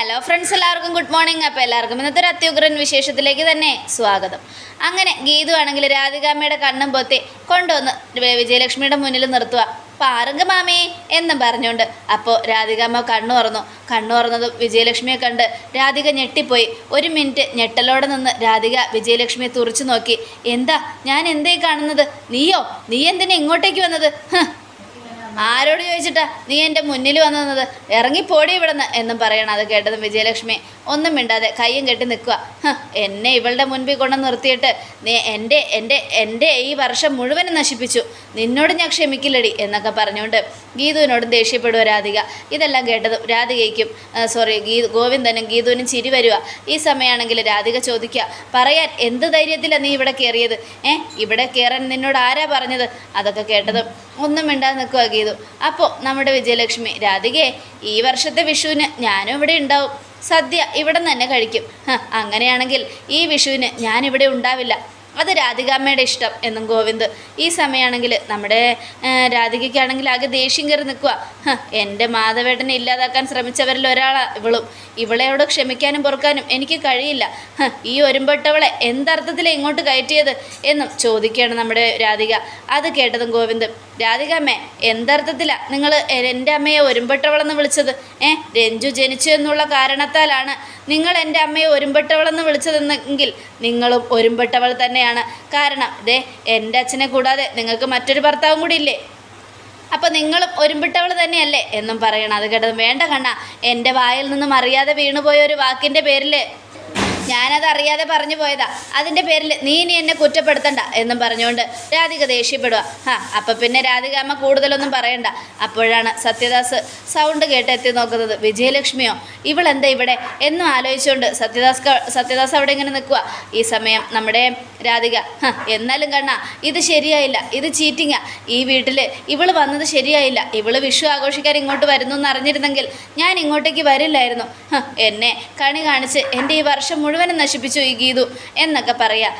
Hello friends എല്ലാവർക്കും good morning അപ്പോൾ എല്ലാവർക്കും ഇന്നത്തെ ഒരു അത്യുഗ്രൻ വിശേഷത്തിലേക്ക് തന്നെ സ്വാഗതം. അങ്ങനെ ഗീതു ആണെങ്കിൽ രാധികാമ്മയുടെ കണ്ണും പൊത്തി കൊണ്ടുവന്ന് വിജയലക്ഷ്മിയുടെ മുന്നിൽ നിർത്തുക പാറുങ്ക മാമേ? എന്നും പറഞ്ഞുകൊണ്ട് അപ്പോൾ രാധികാമ്മ കണ്ണു തുറന്നു. കണ്ണു തുറന്നതും വിജയലക്ഷ്മിയെ കണ്ട് രാധിക ഞെട്ടിപ്പോയി. ഒരു മിനിറ്റ് ഞെട്ടലോടെ നിന്ന് രാധിക വിജയലക്ഷ്മിയെ തുറച്ചു നോക്കി. എന്താ? ഞാൻ എന്തേ കാണുന്നത്? നീയോ? നീ എന്തിനാ ഇങ്ങോട്ടേക്ക് വന്നത്? ആരോട് ചോദിച്ചിട്ടാ നീ എന്റെ മുന്നിൽ വന്നു നിന്നത്? ഇറങ്ങിപ്പോടി ഇവിടുന്ന് എന്നും പറയണം. അത് കേട്ടതും വിജയലക്ഷ്മി ഒന്നും മിണ്ടാതെ കയ്യും കെട്ടി നിൽക്കുക എന്നെ ഇവളുടെ മുൻപിൽ കൊണ്ട് നിർത്തിയിട്ട് നീ എന്റെ എന്റെ എന്റെ ഈ വർഷം മുഴുവനും നശിപ്പിച്ചു. നിന്നോട് ഞാൻ ക്ഷമിക്കില്ലടി എന്നൊക്കെ പറഞ്ഞുകൊണ്ട് ഗീതുവിനോടും ദേഷ്യപ്പെടുക രാധിക. ഇതെല്ലാം കേട്ടതും രാധികയ്ക്കും സോറി ഗീ ഗോവിന്ദനും ഗീതുവിനും ചിരി വരിക ഈ സമയമാണെങ്കിൽ രാധിക ചോദിക്കുക പറയാൻ എന്ത് ധൈര്യത്തിലാണ് നീ ഇവിടെ കയറിയത് ഏ ഇവിടെ കയറാൻ നിന്നോട് ആരാ പറഞ്ഞത്? അതൊക്കെ കേട്ടതും ഒന്നും മിണ്ടാതെ നിൽക്കുക ഗീതു. അപ്പോൾ നമ്മുടെ വിജയലക്ഷ്മി രാധികയെ ഈ വർഷത്തെ വിഷുവിന് ഞാനും ഇവിടെ ഉണ്ടാവും. സദ്യ ഇവിടെ തന്നെ കഴിക്കും. അങ്ങനെയാണെങ്കിൽ ഈ വിഷുവിന് ഞാനിവിടെ ഉണ്ടാവില്ല. അത് രാധികാമ്മയുടെ ഇഷ്ടം എന്നും ഗോവിന്ദ്. ഈ സമയമാണെങ്കിൽ നമ്മുടെ രാധികയ്ക്കാണെങ്കിൽ ആകെ ദേഷ്യം കയറി നിൽക്കുക എന്റെ മാധവേട്ടനെ ഇല്ലാതാക്കാൻ ശ്രമിച്ചവരിൽ ഒരാളാണ് ഇവളും. ഇവളെയോട് ക്ഷമിക്കാനും പൊറുക്കാനും എനിക്ക് കഴിയില്ല. ഈ ഒരുമ്പെട്ടവളെ എന്തർത്ഥത്തിൽ ഇങ്ങോട്ട് കയറ്റിയത് എന്നും ചോദിക്കുകയാണ് നമ്മുടെ രാധിക. അത് കേട്ടതും ഗോവിന്ദ്. രാധികാമ്മേ എന്തർത്ഥത്തിലാണ് നിങ്ങൾ എന്റെ അമ്മയെ ഒരുമ്പെട്ടവളെന്ന് വിളിച്ചത്? ഏ രഞ്ജു ജനിച്ചു എന്നുള്ള കാരണത്താലാണ് നിങ്ങൾ എന്റെ അമ്മയെ ഒരുമ്പെട്ടവളെന്ന് വിളിച്ചതെന്നെങ്കിൽ നിങ്ങളും ഒരുമ്പെട്ടവൾ തന്നെയാണ്. കാരണം ദേ എന്റെ അച്ഛനെ കൂടാതെ നിങ്ങൾക്ക് മറ്റൊരു ഭർത്താവും കൂടി ഇല്ലേ അപ്പം നിങ്ങളും ഒരുമ്പിട്ടവൾ തന്നെയല്ലേ എന്നും പറയണം. അത് കേട്ടത് വേണ്ട കണ്ണ എന്റെ വായിൽ നിന്നും അറിയാതെ വീണുപോയ ഒരു വാക്കിന്റെ പേരിൽ ഞാനത് അറിയാതെ പറഞ്ഞു പോയതാ. അതിന്റെ പേരിൽ നീ ഇനി എന്നെ കുറ്റപ്പെടുത്തണ്ട എന്നും പറഞ്ഞുകൊണ്ട് രാധിക ദേഷ്യപ്പെടുക ആ അപ്പം പിന്നെ രാധിക അമ്മ കൂടുതലൊന്നും പറയണ്ട. അപ്പോഴാണ് സത്യദാസ് സൗണ്ട് കേട്ട് എത്തി നോക്കുന്നത്. വിജയലക്ഷ്മിയോ? ഇവളെന്താ ഇവിടെ? എന്നും ആലോചിച്ചുകൊണ്ട് സത്യദാസ് സത്യദാസ് അവിടെ ഇങ്ങനെ നിൽക്കുക ഈ സമയം നമ്മുടെ രാധിക "ഹ, എന്നാലും കണ്ണ ഇത് ശരിയായില്ല ഇത് ചീറ്റിങ്ങാ ഈ വീട്ടിൽ ഇവൾ വന്നത് ശരിയായില്ല. ഇവൾ വിഷു ആഘോഷിക്കാൻ ഇങ്ങോട്ട് വരുന്നു എന്ന് അറിഞ്ഞിരുന്നെങ്കിൽ ഞാൻ ഇങ്ങോട്ടേക്ക് വരില്ലായിരുന്നു. എന്നെ കണി കാണിച്ച് എന്റെ ഈ വർഷം മുഴുവനും നശിപ്പിച്ചു ഈ ഗീതു എന്നൊക്കെ പറയാ.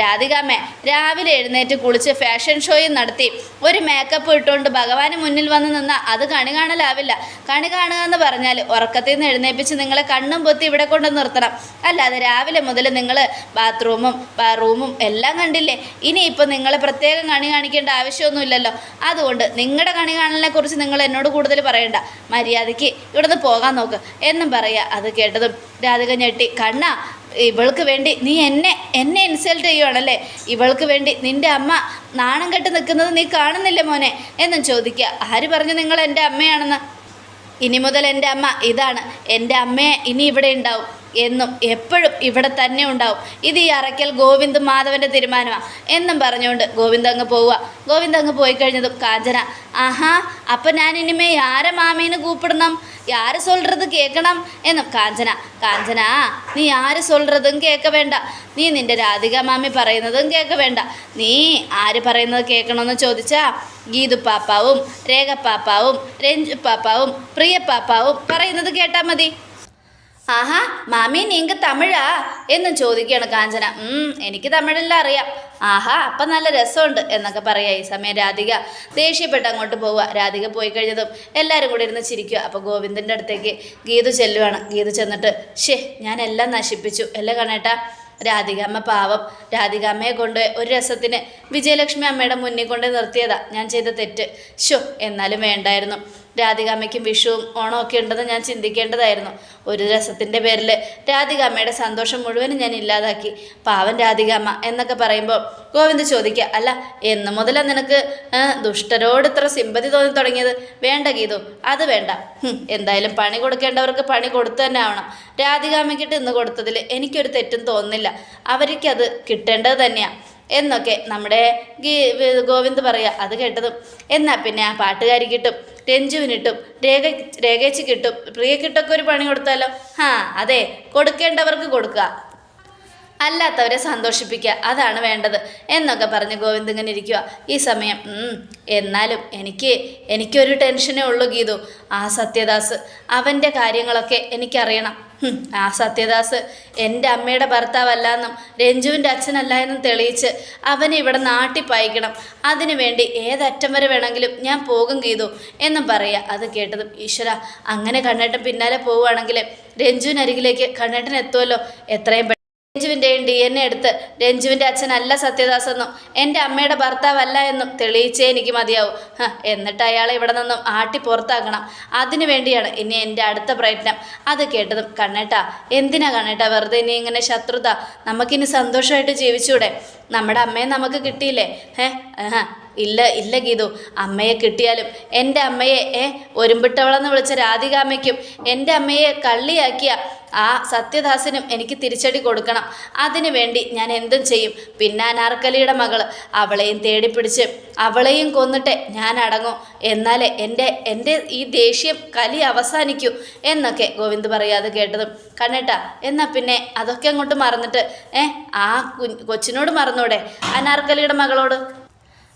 രാധികാമ്മേ രാവിലെ എഴുന്നേറ്റ് കുളിച്ച് ഫാഷൻ ഷോയും നടത്തി ഒരു മേക്കപ്പ് ഇട്ടുകൊണ്ട് ഭഗവാന് മുന്നിൽ വന്ന് നിന്നാൽ അത് കണി കാണലാവില്ല. കണി കാണുക എന്ന് പറഞ്ഞാൽ ഉറക്കത്തിൽ നിന്ന് എഴുന്നേപ്പിച്ച് നിങ്ങളെ കണ്ണും പൊത്തി ഇവിടെ കൊണ്ട് നിർത്തണം. അല്ലാതെ രാവിലെ മുതൽ നിങ്ങൾ ബാത്റൂമും റൂമും എല്ലാം കണ്ടില്ലേ? ഇനിയിപ്പോൾ നിങ്ങൾ പ്രത്യേകം കണി കാണിക്കേണ്ട ആവശ്യമൊന്നുമില്ലല്ലോ. അതുകൊണ്ട് നിങ്ങളുടെ കണി കാണലിനെ കുറിച്ച് നിങ്ങൾ എന്നോട് കൂടുതൽ പറയണ്ട. മര്യാദയ്ക്ക് ഇവിടുന്ന് പോകാൻ നോക്ക്. എന്നും പറയുക അത് കേട്ടതും രാധിക ഞെട്ടി. കണ്ണ ഇവൾക്ക് വേണ്ടി നീ എന്നെ എന്നെ ഇൻസൾട്ട് ചെയ്യുവാണല്ലേ? ഇവൾക്ക് വേണ്ടി നിന്റെ അമ്മ നാണം കെട്ട് നിൽക്കുന്നത് നീ കാണുന്നില്ല മോനെ? എന്നും ചോദിക്കുക ആര് പറഞ്ഞു നിങ്ങൾ എന്റെ അമ്മയാണെന്ന്? ഇനി മുതൽ എന്റെ അമ്മ ഇതാണ്. എന്റെ അമ്മയെ ഇനി ഇവിടെ ഉണ്ടാവും. എന്നും എപ്പോഴും ഇവിടെ തന്നെ ഉണ്ടാവും. ഇത് ഈ അറയ്ക്കൽ ഗോവിന്ദ് മാധവന്റെ തീരുമാനമാണ് എന്നും പറഞ്ഞുകൊണ്ട് ഗോവിന്ദ് അങ്ങ് പോവുക. ഗോവിന്ദ് അങ്ങ് പോയി കഴിഞ്ഞതും കാഞ്ചന. ആഹാ അപ്പം ഞാൻ ഇനിമേ ആരെ മാമീന് കൂപ്പിടണം? യാര് സൊല്ലത് കേൾക്കണം? എന്നും കാഞ്ചന. കാഞ്ചന നീ ആര് സൊല്ലതും കേൾക്ക വേണ്ട. നീ നിന്റെ രാധിക മാമി പറയുന്നതും കേൾക്ക വേണ്ട. നീ ആര് പറയുന്നത് കേൾക്കണമെന്ന് ചോദിച്ചാ ഗീതു പാപ്പാവും രേഖ പാപ്പാവും രഞ്ജു പാപ്പാവും പ്രിയ പാപ്പാവും പറയുന്നത് കേട്ടാൽ മതി. ആഹാ മാമി നിങ്ങൾക്ക് തമിഴാ എന്നും ചോദിക്കുകയാണ് കാഞ്ചന. എനിക്ക് തമിഴെല്ലാം അറിയാം. ആഹാ അപ്പം നല്ല രസമുണ്ട് എന്നൊക്കെ പറയാം ഈ സമയം രാധിക. ദേഷ്യപ്പെട്ട് അങ്ങോട്ട് പോവുക. രാധിക പോയി കഴിഞ്ഞതും എല്ലാവരും കൂടി ഇരുന്ന് ചിരിക്കുക. അപ്പോൾ ഗോവിന്ദന്റെ അടുത്തേക്ക് ഗീതു ചെല്ലുവാണ്. ഗീതു ചെന്നിട്ട് ഷേ ഞാൻ എല്ലാം നശിപ്പിച്ചു. അല്ലേ കണേട്ടാ രാധികാമ്മ പാവം. രാധികാമ്മയെ കൊണ്ട് ഒരു രസത്തിന് വിജയലക്ഷ്മി അമ്മയുടെ മുന്നിൽ കൊണ്ട് നിർത്തിയതാ ഞാൻ ചെയ്ത തെറ്റ്. ഷോ എന്നാലും വേണ്ടായിരുന്നു. രാധികാമ്മയ്ക്കും വിഷുവും ഓണവും ഒക്കെ ഉണ്ടെന്ന് ഞാൻ ചിന്തിക്കേണ്ടതായിരുന്നു. ഒരു രസത്തിന്റെ പേരിൽ രാധികാമ്മയുടെ സന്തോഷം മുഴുവനും ഞാൻ ഇല്ലാതാക്കി. പാവൻ രാധികാമ്മ എന്നൊക്കെ പറയുമ്പോൾ ഗോവിന്ദ് ചോദിക്കുക അല്ല എന്ന് മുതലാണ് നിനക്ക് ദുഷ്ടരോട് ഇത്ര സിമ്പതി തോന്നി തുടങ്ങിയത്? വേണ്ട ഗീതു അത് വേണ്ട. എന്തായാലും പണി കൊടുക്കേണ്ടവർക്ക് പണി കൊടുത്തു തന്നെ ആവണം. രാധികാമ്മയ്ക്കിട്ട് ഇന്ന് കൊടുത്തതിൽ എനിക്കൊരു തെറ്റും തോന്നുന്നില്ല. അവർക്കത് കിട്ടേണ്ടത് തന്നെയാണ് എന്നൊക്കെ നമ്മുടെ ഗീ ഗോവിന്ദ് പറയുക. അത് കേട്ടതും. എന്നാൽ പിന്നെ ആ പാട്ടുകാരി കിട്ടും രഞ്ജുവിന് കിട്ടും രേഖ രേഖേച്ചി കിട്ടും. പ്രിയക്കിട്ടൊക്കെ ഒരു പണി കൊടുത്താലോ? ആ അതെ കൊടുക്കേണ്ടവർക്ക് കൊടുക്കുക. അല്ലാത്തവരെ സന്തോഷിപ്പിക്കുക. അതാണ് വേണ്ടത്. എന്നൊക്കെ പറഞ്ഞ് ഗോവിന്ദ് ഇങ്ങനെ ഇരിക്കുക ഈ സമയം "ഉം, എന്നാലും എനിക്ക് എനിക്കൊരു ടെൻഷനേ ഉള്ളൂ ഗീതു. ആ സത്യദാസ് അവന്റെ കാര്യങ്ങളൊക്കെ എനിക്കറിയണം. ആ സത്യദാസ് എന്റെ അമ്മയുടെ ഭർത്താവല്ല എന്നും രഞ്ജുവിന്റെ അച്ഛനല്ല എന്നും തെളിയിച്ച് അവനെ ഇവിടെ നാട്ടി പായിക്കണം. അതിനു വേണ്ടി ഏതറ്റം വരെ വേണമെങ്കിലും ഞാൻ പോകും ഗീതു എന്നും പറയുക. അത് കേട്ടതും ഈശ്വര അങ്ങനെ കണ്ണേട്ടൻ പിന്നാലെ പോവുകയാണെങ്കിൽ രഞ്ജുവിനരികിലേക്ക് കണ്ണേട്ടൻ എത്തുമല്ലോ എത്രയും രഞ്ജുവിന്റെയും ഡി എൻ എ എടുത്ത് രഞ്ജുവിന്റെ അച്ഛനല്ല സത്യദാസ് എന്നും എന്റെ അമ്മയുടെ ഭർത്താവല്ല എന്നും തെളിയിച്ചേ എനിക്ക് മതിയാവും. എന്നിട്ട് അയാളെ ഇവിടെ നിന്നും ആട്ടി പുറത്താക്കണം. അതിനു വേണ്ടിയാണ് ഇനി എന്റെ അടുത്ത പ്രയത്നം. അത് കേട്ടതും കണ്ണേട്ടാ എന്തിനാ കണ്ണേട്ടാ വെറുതെ ഇനി ഇങ്ങനെ ശത്രുത? നമുക്കിനി സന്തോഷമായിട്ട് ജീവിച്ചൂടെ? നമ്മുടെ അമ്മയെ നമുക്ക് കിട്ടിയില്ലേ? ഏഹ്. ഇല്ല ഇല്ല ഗീതു. അമ്മയെ കിട്ടിയാലും എന്റെ അമ്മയെ ഏ ഒരുമ്പിട്ടവളെന്ന് വിളിച്ച രാധികാമ്മയ്ക്കും എന്റെ അമ്മയെ കള്ളിയാക്കിയ ആ സത്യദാസനും എനിക്ക് തിരിച്ചടി കൊടുക്കണം. അതിനു വേണ്ടി ഞാൻ എന്തും ചെയ്യും. പിന്നെ അനാർക്കലിയുടെ മകൾ അവളെയും തേടിപ്പിടിച്ച് അവളെയും കൊന്നിട്ട് ഞാൻ അടങ്ങും. എന്നാലേ എന്റെ എന്റെ ഈ ദേഷ്യം കലി അവസാനിക്കൂ എന്നൊക്കെ ഗോവിന്ദ് പറയാതെ കേട്ടതും. കണ്ണേട്ടാ എന്നാ പിന്നെ അതൊക്കെ അങ്ങോട്ട് മറന്നിട്ട് ഏ ആ കൊച്ചിനോട് മറന്നൂടെ അനാർക്കലിയുടെ മകളോട്?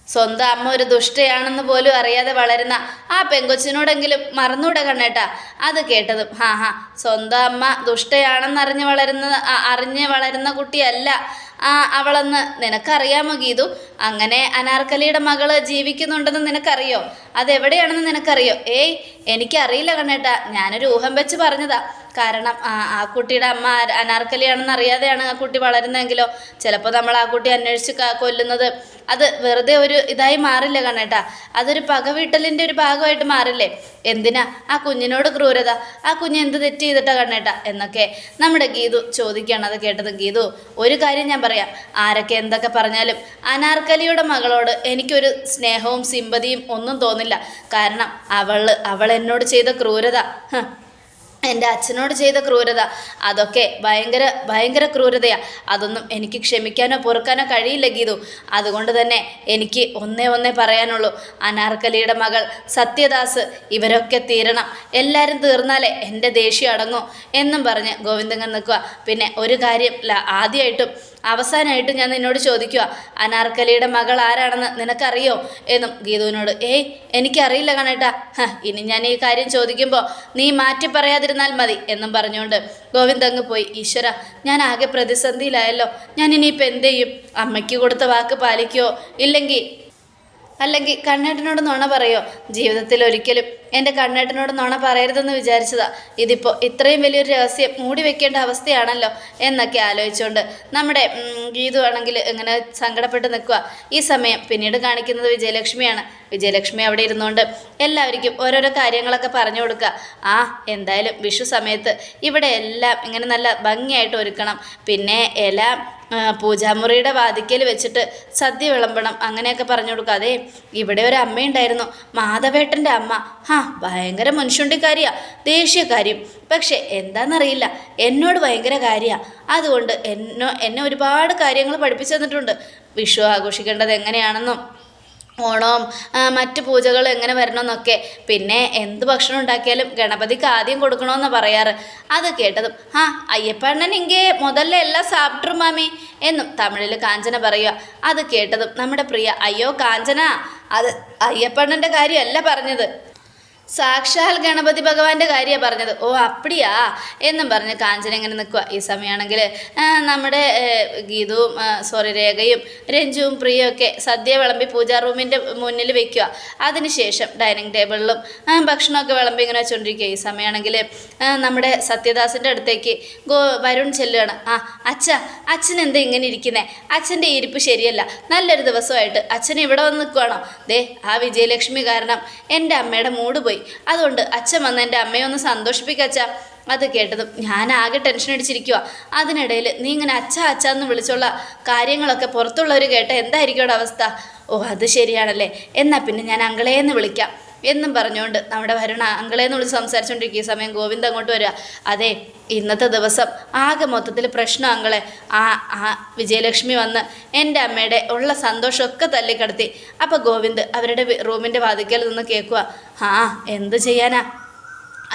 സ്വന്തം അമ്മ ഒരു ദുഷ്ടയാണെന്ന് പോലും അറിയാതെ വളരുന്ന ആ പെങ്കൊച്ചിനോടെങ്കിലും മറന്നൂടെ കണ്ണേട്ടാ. അത് കേട്ടതും ഹാ ഹാ സ്വന്തം അമ്മ ദുഷ്ടയാണെന്ന് അറിഞ്ഞ് വളരുന്ന അറിഞ്ഞ് വളരുന്ന കുട്ടിയല്ല. ആ അവളെന്ന് നിനക്കറിയാമോ ഗീതു? അങ്ങനെ അനാർക്കലിയുടെ മകൾ ജീവിക്കുന്നുണ്ടെന്ന് നിനക്കറിയോ? അതെവിടെയാണെന്ന് നിനക്കറിയോ? ഏയ് എനിക്കറിയില്ല കണ്ണേട്ടാ. ഞാനൊരു ഊഹം വെച്ച് പറഞ്ഞതാ. കാരണം ആ കുട്ടിയുടെ അമ്മ അനാർക്കലിയാണെന്ന് അറിയാതെയാണ് ആ കുട്ടി വളരുന്നതെങ്കിലോ ചിലപ്പോൾ നമ്മൾ ആ കുട്ടി അന്വേഷിച്ച് കൊല്ലുന്നത്. അത് വെറുതെ ഒരു ഇതായി മാറില്ല കണ്ണേട്ടാ. അതൊരു പകവീട്ടലിന്റെ ഒരു ഭാഗമായിട്ട് മാറില്ലേ? എന്തിനാ? ആ കുഞ്ഞിനോട് ക്രൂരത. ആ കുഞ്ഞ് എന്ത് തെറ്റ് ചെയ്തിട്ടാ കണ്ണേട്ടാ? എന്നൊക്കെ നമ്മുടെ ഗീതു ചോദിക്കുകയാണ്. അത് കേട്ടത് ഗീതു ഒരു കാര്യം ഞാൻ പറയാം. ആരൊക്കെ എന്തൊക്കെ പറഞ്ഞാലും അനാർക്കലിയുടെ മകളോട് എനിക്കൊരു സ്നേഹവും സിമ്പതിയും ഒന്നും തോന്നില്ല. കാരണം അവൾ അവൾ എന്നോട് ചെയ്ത ക്രൂരത. എന്റെ അച്ഛനോട് ചെയ്ത ക്രൂരത അതൊക്കെ ഭയങ്കര ഭയങ്കര ക്രൂരതയാണ് അതൊന്നും എനിക്ക് ക്ഷമിക്കാനോ പൊറുക്കാനോ കഴിയില്ല ഗീതു. അതുകൊണ്ട് തന്നെ എനിക്ക് ഒന്നേ ഒന്നേ പറയാനുള്ളൂ. അനാർക്കലിയുടെ മകൾ സത്യദാസ് ഇവരൊക്കെ തീരണം. എല്ലാവരും തീർന്നാലേ എന്റെ ദേഷ്യം അടങ്ങൂ എന്നും പറഞ്ഞ് ഗോവിന്ദൻ നിൽക്കുക. പിന്നെ ഒരു കാര്യം ആദ്യമായിട്ടും അവസാനമായിട്ടും ഞാൻ നിന്നോട് ചോദിക്കുക അനാർക്കലിയുടെ മകൾ ആരാണെന്ന് നിനക്കറിയോ? എന്നും ഗീതുവിനോട് ഏയ് എനിക്കറിയില്ല കണേട്ടാ ഇനി ഞാൻ ഈ കാര്യം ചോദിക്കുമ്പോൾ നീ മാറ്റി പറയാതിരുന്നാൽ മതി എന്നും പറഞ്ഞുകൊണ്ട് ഗോവിന്ദ് അങ്ങ് പോയി. ഈശ്വര ഞാൻ ആകെ പ്രതിസന്ധിയിലായല്ലോ. ഞാൻ ഇനിയിപ്പോൾ എന്ത് ചെയ്യും? അമ്മയ്ക്ക് കൊടുത്ത വാക്ക് പാലിക്കുമോ ഇല്ലെങ്കിൽ അല്ലെങ്കിൽ കണ്ണേട്ടനോട് നുണ പറയോ? ജീവിതത്തിൽ ഒരിക്കലും എന്റെ കണ്ണേട്ടനോട് നുണ പറയരുതെന്ന് വിചാരിച്ചതാ. ഇതിപ്പോൾ ഇത്രയും വലിയൊരു രഹസ്യം മൂടി വെക്കേണ്ട അവസ്ഥയാണല്ലോ എന്നൊക്കെ ആലോചിച്ചുകൊണ്ട് നമ്മുടെ ഗീതു ആണെങ്കിൽ ഇങ്ങനെ സങ്കടപ്പെട്ട് നിൽക്കുക ഈ സമയം പിന്നീട് കാണിക്കുന്നത് വിജയലക്ഷ്മിയാണ്. വിജയലക്ഷ്മി അവിടെ ഇരുന്നുകൊണ്ട് എല്ലാവർക്കും ഓരോരോ കാര്യങ്ങളൊക്കെ പറഞ്ഞു കൊടുക്കുക ആ എന്തായാലും വിഷു സമയത്ത് ഇവിടെ എല്ലാം ഇങ്ങനെ നല്ല ഭംഗിയായിട്ട് ഒരുക്കണം. പിന്നെ ആ, പൂജാമുറിയുടെ വാതിക്കൽ വെച്ചിട്ട് സദ്യ വിളമ്പണം അങ്ങനെയൊക്കെ പറഞ്ഞു കൊടുക്കാതെ ഇവിടെ ഒരു അമ്മയുണ്ടായിരുന്നു മാധവേട്ടന്റെ അമ്മ. ഹാ ഭയങ്കര മുൻഷുണ്ടിക്കാരിയാ ദേഷ്യക്കാരിയും. പക്ഷെ എന്താണെന്നറിയില്ല എന്നോട് ഭയങ്കര കാര്യമാണ് അതുകൊണ്ട് എന്നോ എന്നെ ഒരുപാട് കാര്യങ്ങൾ പഠിപ്പിച്ചു തന്നിട്ടുണ്ട്. വിഷു ആഘോഷിക്കേണ്ടത് എങ്ങനെയാണെന്നും. ഓണവും ആ, മറ്റ് പൂജകൾ എങ്ങനെ വരണമെന്നൊക്കെ. പിന്നെ എന്ത് ഭക്ഷണം ഉണ്ടാക്കിയാലും ഗണപതിക്ക് ആദ്യം കൊടുക്കണമെന്ന് പറയാറ്. അത് കേട്ടതും ആ അയ്യപ്പണ്ണൻ ഇങ്ങനെ മുതല്ല എല്ലാം സാപ്പിട്ടും മാമി എന്നും തമിഴിൽ കാഞ്ചന പറയുക. അത് കേട്ടതും നമ്മുടെ പ്രിയ അയ്യോ കാഞ്ചന അത് അയ്യപ്പണ്ണന്റെ കാര്യമല്ല പറഞ്ഞത്. സാക്ഷാൽ ഗണപതി ഭഗവാന്റെ കാര്യമാണ് പറഞ്ഞത്. ഓ അപ്പടിയാ എന്നും പറഞ്ഞ് കാഞ്ചന ഇങ്ങനെ നിൽക്കുക ഈ സമയമാണെങ്കിൽ നമ്മുടെ ഗീതവും സോറി രേഖയും രഞ്ജുവും പ്രിയയും ഒക്കെ സദ്യ വിളമ്പി പൂജാ റൂമിന്റെ മുന്നിൽ വെക്കുക അതിനുശേഷം ഡൈനിങ് ടേബിളിലും ഭക്ഷണമൊക്കെ വിളമ്പി ഇങ്ങനെ വെച്ചുകൊണ്ടിരിക്കുക ഈ സമയമാണെങ്കിൽ നമ്മുടെ സത്യദാസിന്റെ അടുത്തേക്ക് ഗോ വരുൺ ചെല്ലുകയാണ് ആ അച്ഛ അച്ഛൻ എന്താ ഇങ്ങനെ ഇരിക്കുന്നേ? അച്ഛന്റെ ഇരിപ്പ് ശരിയല്ല. നല്ലൊരു ദിവസമായിട്ട് അച്ഛൻ ഇവിടെ വന്ന് നിൽക്കുവാണോ ദേ ആ വിജയലക്ഷ്മി കാരണം എന്റെ അമ്മയുടെ മൂട് പോയി. അതുകൊണ്ട് അച്ഛൻ വന്ന് എന്റെ അമ്മയെ ഒന്ന് സന്തോഷിപ്പിക്കച്ച അത് കേട്ടതും ഞാൻ ആകെ ടെൻഷൻ അടിച്ചിരിക്കുക അതിനിടയിൽ നീ ഇങ്ങനെ അച്ഛ അച്ഛ എന്ന് വിളിച്ചുള്ള കാര്യങ്ങളൊക്കെ പുറത്തുള്ളവർ കേട്ട എന്തായിരിക്കും അവസ്ഥ? ഓ അത് ശരിയാണല്ലേ. എന്നാൽ പിന്നെ ഞാൻ അങ്കളേന്ന് വിളിക്കാം. എന്നും പറഞ്ഞുകൊണ്ട് നമ്മുടെ വരുണ അങ്കളേന്ന് വിളിച്ച് സംസാരിച്ചുകൊണ്ടിരിക്കുന്ന ഈ സമയം ഗോവിന്ദ് അങ്ങോട്ട് വരിക. അതെ ഇന്നത്തെ ദിവസം ആകെ മൊത്തത്തിൽ പ്രശ്നം അങ്കളെ. ആ ആ വിജയലക്ഷ്മി വന്ന് എന്റെ അമ്മയുടെ ഉള്ള സന്തോഷമൊക്കെ തല്ലിക്കടത്തി അപ്പോൾ ഗോവിന്ദ് അവരുടെ റൂമിന്റെ വാതിക്കൽ നിന്ന് കേൾക്കുക ആ എന്ത് ചെയ്യാനാ?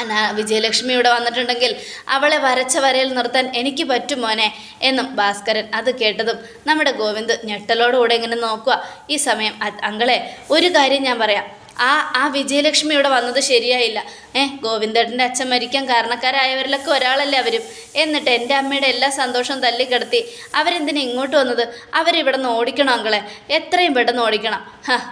അനാ വിജയലക്ഷ്മി ഇവിടെ വന്നിട്ടുണ്ടെങ്കിൽ അവളെ വരച്ച വരയിൽ നിർത്താൻ എനിക്ക് പറ്റും മോനെ എന്നും ഭാസ്കരൻ അത് കേട്ടതും നമ്മുടെ ഗോവിന്ദ് ഞെട്ടലോടുകൂടെ ഇങ്ങനെ നോക്കുക ഈ സമയം അങ്കളെ ഒരു കാര്യം ഞാൻ പറയാം. ആ ആ വിജയലക്ഷ്മി ഇവിടെ വന്നത് ശരിയായില്ല. ഏഹ് ഗോവിന്ദേട്ടന്റെ അച്ഛൻ മരിക്കാൻ കാരണക്കാരായവരിലൊക്കെ ഒരാളല്ലേ അവരും. എന്നിട്ട് എന്റെ അമ്മയുടെ എല്ലാ സന്തോഷവും തല്ലിക്കിടത്തി അവരെന്തിനാ ഇങ്ങോട്ട് വന്നത്? അവരിവിടെ നിന്ന് ഓടിക്കണം അങ്കളെ? എത്രയും പെട്ടെന്ന് ഓടിക്കണം.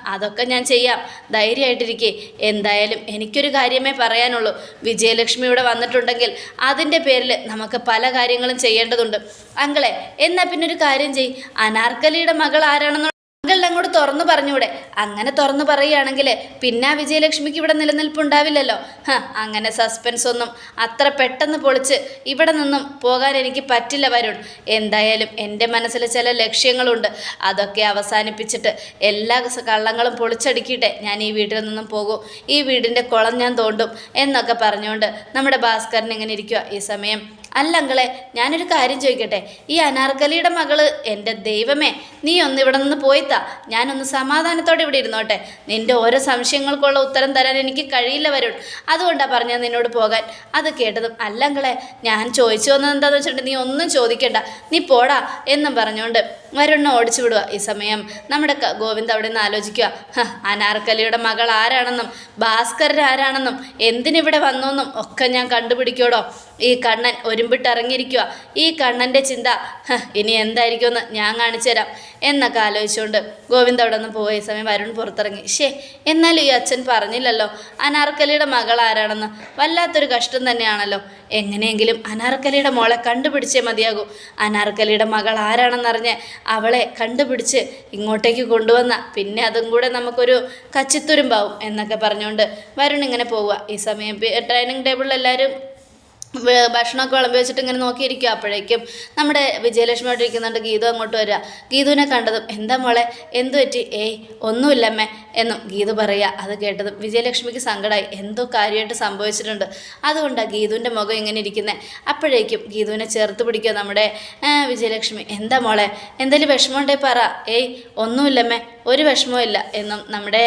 അതൊക്കെ ഞാൻ ചെയ്യാം. ധൈര്യമായിട്ടിരിക്കേ. എന്തായാലും എനിക്കൊരു കാര്യമേ പറയാനുള്ളൂ. വിജയലക്ഷ്മി ഇവിടെ വന്നിട്ടുണ്ടെങ്കിൽ അതിന്റെ പേരിൽ നമുക്ക് പല കാര്യങ്ങളും ചെയ്യേണ്ടതുണ്ട്. അങ്കളെ എന്നാൽ പിന്നെ ഒരു കാര്യം ചെയ് അനാർക്കലിയുടെ മകൾ ആരാണെന്ന് അങ്കിളിനെ അങ്ങോട്ട് തുറന്നു പറഞ്ഞൂടെ? അങ്ങനെ തുറന്നു പറയുകയാണെങ്കിൽ പിന്നെ വിജയലക്ഷ്മിക്ക് ഇവിടെ നിലനിൽപ്പുണ്ടാവില്ലല്ലോ. ഹ, അങ്ങനെ സസ്പെൻസ് ഒന്നും അത്ര പെട്ടെന്ന് പൊളിച്ച് ഇവിടെ നിന്നും പോകാൻ എനിക്ക് പറ്റില്ല വരുൺ. എന്തായാലും എന്റെ മനസ്സിൽ ചില ലക്ഷ്യങ്ങളുണ്ട്. അതൊക്കെ അവസാനിപ്പിച്ചിട്ട് എല്ലാ കള്ളങ്ങളും പൊളിച്ചടുക്കിയിട്ടെ ഞാൻ ഈ വീട്ടിൽ നിന്നും പോകും. ഈ വീടിന്റെ കുളം ഞാൻ തോണ്ടും എന്നൊക്കെ പറഞ്ഞുകൊണ്ട് നമ്മുടെ ഭാസ്കരൻ ഇങ്ങനെ ഇരിക്കുക ഈ സമയം അല്ല അങ്കളെ ഞാനൊരു കാര്യം ചോദിക്കട്ടെ? ഈ അനാർക്കലിയുടെ മകൾ എന്റെ ദൈവമേ നീ ഒന്ന് ഇവിടെ നിന്ന് പോയിത്താ ഞാനൊന്ന് സമാധാനത്തോടെ ഇവിടെ ഇരുന്നോട്ടെ. നിന്റെ ഓരോ സംശയങ്ങൾക്കുള്ള ഉത്തരം തരാൻ എനിക്ക് കഴിയില്ല വരുൺ. അതുകൊണ്ടാണ് പറഞ്ഞത് നിന്നോട് പോകാൻ. അത് കേട്ടതും അല്ലങ്കളെ ഞാൻ ചോദിച്ചു വന്നത് എന്താണെന്ന് വെച്ചിട്ടുണ്ടെങ്കിൽ നീ ഒന്നും ചോദിക്കണ്ട. നീ പോടാ എന്നും പറഞ്ഞുകൊണ്ട് വരുണ്ണ ഓടിച്ചു വിടുക ഈ സമയം നമ്മുടെ ഗോവിന്ദ് അവിടെ നിന്ന് ആലോചിക്കുക "ഹ, അനാർക്കലിയുടെ മകൾ ആരാണെന്നും ഭാസ്കരൻ ആരാണെന്നും എന്തിനിവിടെ വന്നു എന്നും ഒക്കെ ഞാൻ കണ്ടുപിടിക്കോടോ ഈ കണ്ണൻ ഒരുമ്പിട്ടിറങ്ങിയിരിക്കുക ഈ കണ്ണന്റെ ചിന്ത ഇനി എന്തായിരിക്കുമെന്ന് ഞാൻ കാണിച്ചു തരാം എന്നൊക്കെ ആലോചിച്ചുകൊണ്ട് ഗോവിന്ദ് അവിടെ നിന്ന് പോയ സമയം വരുൺ പുറത്തിറങ്ങി. ഷേ എന്നാലും ഈ അച്ഛൻ പറഞ്ഞില്ലല്ലോ അനാർക്കലിയുടെ മകൾ ആരാണെന്ന്. വല്ലാത്തൊരു കഷ്ടം തന്നെയാണല്ലോ. എങ്ങനെയെങ്കിലും അനാർക്കലിയുടെ മോളെ കണ്ടുപിടിച്ചേ മതിയാകൂ. അനാർക്കലിയുടെ മകൾ ആരാണെന്നറിഞ്ഞ് അവളെ കണ്ടുപിടിച്ച് ഇങ്ങോട്ടേക്ക് കൊണ്ടുവന്ന പിന്നെ അതും കൂടെ നമുക്കൊരു കച്ചിത്തുരുമ്പാവും എന്നൊക്കെ പറഞ്ഞുകൊണ്ട് വരുൺ ഇങ്ങനെ പോവുക ഈ സമയം ഡൈനിങ് ടേബിളിൽ എല്ലാവരും ഭക്ഷണമൊക്കെ വിളമ്പി വെച്ചിട്ട് ഇങ്ങനെ നോക്കിയിരിക്കുക അപ്പോഴേക്കും നമ്മുടെ വിജയലക്ഷ്മി അവിടെ ഇരിക്കുന്നുണ്ട് ഗീതു അങ്ങോട്ട് വരിക. ഗീതുവിനെ കണ്ടതും എന്താ മോളെ എന്തു പറ്റി? ഏയ് ഒന്നുമില്ലമ്മേ എന്നും ഗീതു പറയുക. അത് കേട്ടതും വിജയലക്ഷ്മിക്ക് സങ്കടമായി എന്തോ കാര്യമായിട്ട് സംഭവിച്ചിട്ടുണ്ട്. അതുകൊണ്ടാണ് ഗീതുവിന്റെ മുഖം ഇങ്ങനെ ഇരിക്കുന്നത് അപ്പോഴേക്കും ഗീതുവിനെ ചേർത്ത് പിടിക്കുക നമ്മുടെ വിജയലക്ഷ്മി എന്താ മോളെ? എന്തെങ്കിലും വിഷമമുണ്ടേ പറ. ഏയ് ഒന്നുമില്ലമ്മേ ഒരു വിഷമവും ഇല്ല എന്നും നമ്മുടെ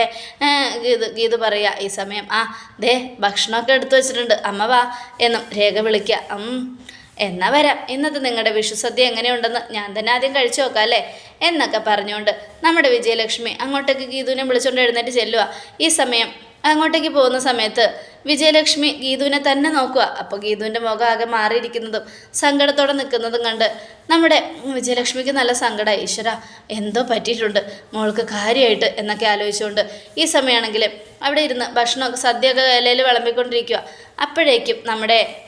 ഗീതു ഗീതു പറയുക. ഈ സമയം ആ ദേ ഭക്ഷണമൊക്കെ എടുത്തു വെച്ചിട്ടുണ്ട്. അമ്മ വാ എന്നും രേഖ വിളിക്കുക വിളിക്കാം. എന്നാ വരാം. ഇന്നത്തെ നിങ്ങളുടെ വിഷുസദ്യ എങ്ങനെയുണ്ടെന്ന് ഞാൻ തന്നെ ആദ്യം കഴിച്ചു നോക്കാം അല്ലേ? എന്നൊക്കെ പറഞ്ഞുകൊണ്ട് നമ്മുടെ വിജയലക്ഷ്മി അങ്ങോട്ടേക്ക് ഗീതുവിനെ വിളിച്ചുകൊണ്ട് എഴുന്നേറ്റ് ചെല്ലുക ഈ സമയം അങ്ങോട്ടേക്ക് പോകുന്ന സമയത്ത് വിജയലക്ഷ്മി ഗീതുവിനെ തന്നെ നോക്കുക അപ്പോൾ ഗീതുവിന്റെ മുഖം ആകെ മാറിയിരിക്കുന്നതും സങ്കടത്തോടെ നിൽക്കുന്നതും കണ്ട് നമ്മുടെ വിജയലക്ഷ്മിക്ക് നല്ല സങ്കടമായി ഈശ്വര എന്തോ പറ്റിയിട്ടുണ്ട്. മോൾക്ക് കാര്യമായിട്ട് എന്നൊക്കെ ആലോചിച്ചുകൊണ്ട് ഈ സമയമാണെങ്കിൽ അവിടെ ഇരുന്ന് ഭക്ഷണമൊക്കെ സദ്യയൊക്കെ ഇലയിൽ വിളമ്പിക്കൊണ്ടിരിക്കുക അപ്പോഴേക്കും നമ്മുടെ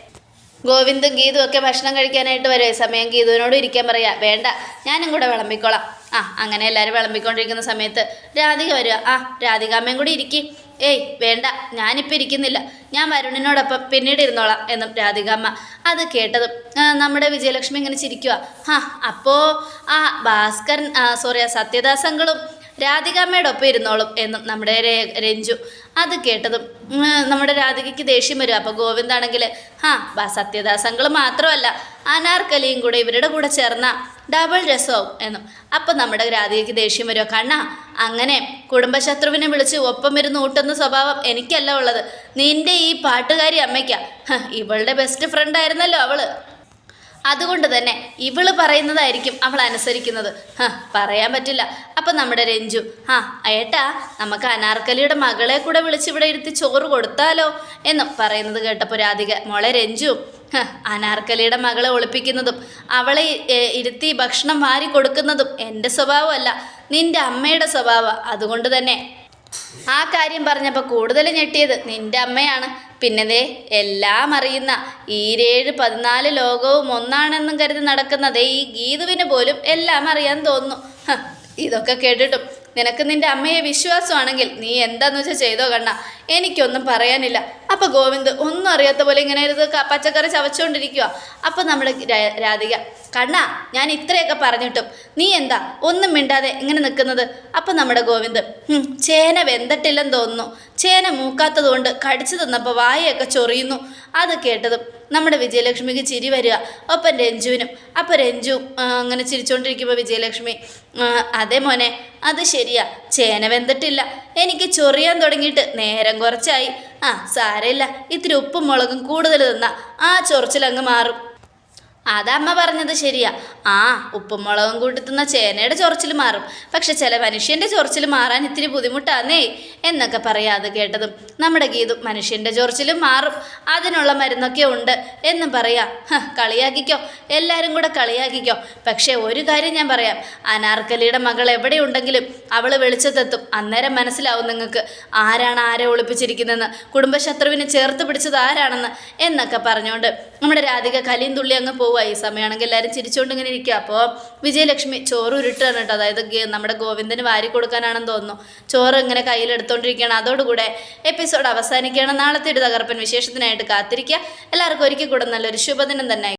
ഗോവിന്ദും ഗീതും ഒക്കെ ഭക്ഷണം കഴിക്കാനായിട്ട് വരുമേ സമയം ഗീതുവിനോട് ഇരിക്കാൻ പറയാ. വേണ്ട ഞാനും കൂടെ വിളമ്പിക്കോളാം. ആ അങ്ങനെ എല്ലാവരും വിളമ്പിക്കൊണ്ടിരിക്കുന്ന സമയത്ത് രാധിക വരിക. ആ രാധികാമ്മയും കൂടി ഇരിക്കി. ഏയ് വേണ്ട ഞാനിപ്പോൾ ഇരിക്കുന്നില്ല. ഞാൻ വരുണിനോടൊപ്പം പിന്നീട് ഇരുന്നോളാം എന്നും രാധികാമ്മ അത് കേട്ടതും നമ്മുടെ വിജയലക്ഷ്മി ഇങ്ങനെ ചിരിക്കുക ആ അപ്പോൾ ആ ഭാസ്കരൻ സോറി ആ സത്യദാസങ്ങളും രാധികാമ്മയുടെ ഒപ്പം ഇരുന്നോളും എന്നും നമ്മുടെ രഞ്ജു അത് കേട്ടതും നമ്മുടെ രാധികയ്ക്ക് ദേഷ്യം വരും. അപ്പോൾ ഗോവിന്ദാണെങ്കിൽ ആ ബാ സത്യദാസങ്ങൾ മാത്രമല്ല അനാർക്കലിയും കൂടെ ഇവരുടെ കൂടെ ചേർന്ന ഡബിൾ രസവും എന്നും. അപ്പം നമ്മുടെ രാധികയ്ക്ക് ദേഷ്യം വരുമോ കണ്ണാ അങ്ങനെ കുടുംബശത്രുവിനെ വിളിച്ച് ഒപ്പം ഇരുന്ന് ഊട്ടുന്ന സ്വഭാവം എനിക്കല്ല ഉള്ളത്. നിന്റെ ഈ പാട്ടുകാരി അമ്മയ്ക്കാ. ഇവളുടെ ബെസ്റ്റ് ഫ്രണ്ട് ആയിരുന്നല്ലോ അവൾ. അതുകൊണ്ട് തന്നെ ഇവൾ പറയുന്നതായിരിക്കും അവൾ അനുസരിക്കുന്നത്. ഹ, പറയാൻ പറ്റില്ല. അപ്പം നമ്മുടെ രഞ്ജു ആ ഏട്ടാ നമുക്ക് അനാർക്കലിയുടെ മകളെ കൂടെ വിളിച്ച് ഇവിടെ ഇരുത്തി ചോറ് കൊടുത്താലോ എന്നും പറയുന്നത് കേട്ടപ്പോൾ രാധിക മോളെ രഞ്ജു അനാർക്കലിയുടെ മകളെ ഒളിപ്പിക്കുന്നതും അവളെ ഇരുത്തി ഭക്ഷണം വാരി കൊടുക്കുന്നതും എന്റെ സ്വഭാവമല്ല നിന്റെ അമ്മയുടെ സ്വഭാവം. അതുകൊണ്ട് തന്നെ. ആ കാര്യം പറഞ്ഞപ്പോൾ കൂടുതൽ ഞെട്ടിയത് നിന്റെ അമ്മയാണ്. പിന്നെ ദേ എല്ലാം അറിയുന്ന ഈരേഴ് പതിനാല് ലോകവും ഒന്നാണെന്നും കരുതി നടക്കുന്നതേ ഈ ഗീതുവിന് പോലും എല്ലാം അറിയാൻ തോന്നുന്നു. ഇതൊക്കെ കേട്ടിട്ടും നിനക്ക് നിന്റെ അമ്മയെ വിശ്വാസമാണെങ്കിൽ നീ എന്താന്ന് വെച്ചാൽ ചെയ്തോ കണ്ണ. എനിക്കൊന്നും പറയാനില്ല. അപ്പൊ ഗോവിന്ദ് ഒന്നും അറിയാത്ത പോലെ ഇങ്ങനെ ഇത് പച്ചക്കറി ചവച്ചുകൊണ്ടിരിക്കുക അപ്പൊ നമ്മുടെ രാ- രാധിക കണ്ണ ഞാൻ ഇത്രയൊക്കെ പറഞ്ഞിട്ടും നീ എന്താ ഒന്നും മിണ്ടാതെ ഇങ്ങനെ നിൽക്കുന്നത്? അപ്പൊ നമ്മുടെ ഗോവിന്ദ് "ഹും, ചേന വെന്തട്ടില്ലെന്ന് തോന്നുന്നു. ചേന മൂക്കാത്തത് കൊണ്ട് കടിച്ചു തിന്നപ്പോൾ വായയൊക്കെ ചൊറിയുന്നു. അത് കേട്ടതും നമ്മുടെ വിജയലക്ഷ്മിക്ക് ചിരി വരിക. ഒപ്പം രഞ്ജുവിനും അപ്പോൾ രഞ്ജു അങ്ങനെ ചിരിച്ചുകൊണ്ടിരിക്കുമ്പോൾ വിജയലക്ഷ്മി അതെ മോനെ അത് ശരിയാ. ചേന വെന്തിട്ടില്ല. എനിക്ക് ചൊറിയാൻ തുടങ്ങിയിട്ട് നേരം കുറച്ചായി. ആ സാരമില്ല. ഇത്തിരി ഉപ്പും മുളകും കൂടുതൽ തന്നാൽ ആ ചൊറിച്ചിലങ്ങ് മാറും. അതമ്മ പറഞ്ഞത് ശരിയാ. ആ ഉപ്പും മുളകും കൂട്ടി തിന്ന ചേനയുടെ ചൊറച്ചിൽ മാറും. പക്ഷെ ചില മനുഷ്യന്റെ ചൊറച്ചിൽ മാറാൻ ഇത്തിരി ബുദ്ധിമുട്ടാന്നേ എന്നൊക്കെ പറയാതെ കേട്ടതും. നമ്മുടെ ഗീതു മനുഷ്യന്റെ ചൊറച്ചിലും മാറും. അതിനുള്ള മരുന്നൊക്കെ ഉണ്ട് എന്നും പറയാ. കളിയാക്കിക്കോ. എല്ലാവരും കൂടെ കളിയാക്കിക്കോ. പക്ഷേ ഒരു കാര്യം ഞാൻ പറയാം. അനാർക്കലിയുടെ മകൾ എവിടെയുണ്ടെങ്കിലും അവൾ വെളിച്ചത്തെത്തും അന്നേരം മനസ്സിലാവും നിങ്ങൾക്ക് ആരാണ് ആരെ ഒളിപ്പിച്ചിരിക്കുന്നതെന്ന്. കുടുംബശത്രുവിനെ ചേർത്ത് പിടിച്ചത് ആരാണെന്ന് എന്നൊക്കെ പറഞ്ഞുകൊണ്ട് നമ്മുടെ രാധിക കലിയും തുള്ളി അങ്ങ് പോവുക. ഈ സമയമാണെങ്കിൽ എല്ലാവരും ചിരിച്ചുകൊണ്ട് ഇങ്ങനെ ഇരിക്കുക അപ്പോൾ വിജയലക്ഷ്മി ചോറ് ഉരുട്ടാണ് കേട്ടോ. അതായത് നമ്മുടെ ഗോവിന്ദന് വാരി കൊടുക്കാനാണെന്ന് തോന്നുന്നു. ചോറ് ഇങ്ങനെ കയ്യിലെടുത്തോണ്ടിരിക്കുകയാണ് അതോടുകൂടെ എപ്പിസോഡ് അവസാനിക്കുകയാണ്. നാളത്തെ ഒരു തകർപ്പൻ വിശേഷത്തിനായിട്ട് കാത്തിരിക്കുക എല്ലാവർക്കും ഒരിക്കൽ കൂടെ നല്ലൊരു ശുഭദിനം തന്നെ